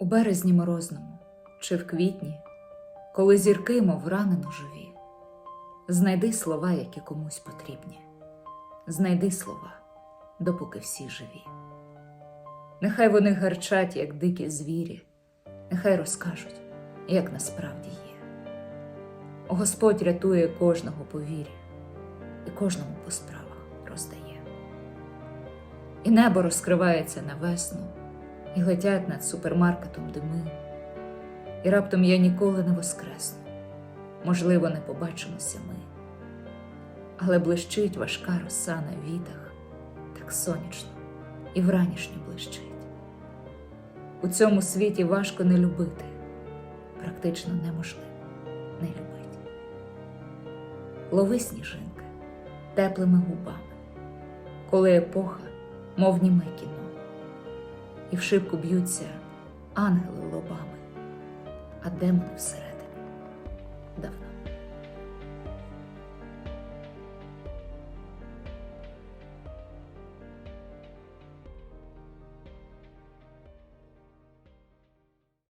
У березні морозному чи в квітні, коли зірки, мов ранено живі, знайди слова, які комусь потрібні, знайди слова, допоки всі живі. Нехай вони гарчать, як дикі звірі, нехай розкажуть, як насправді є. Господь рятує кожного по вірі і кожному по справах роздає. І небо розкривається на весну, і летять над супермаркетом дими. І раптом я ніколи не воскресну, можливо, не побачимося ми. Але блищить важка роса на вітах, так сонячно і вранішньо блищить. У цьому світі важко не любити, практично неможливо не любити. Лови сніжинки теплими губами, коли епоха, мов німе кіно, і в шибку б'ються ангели лобами, а демони всередині давно.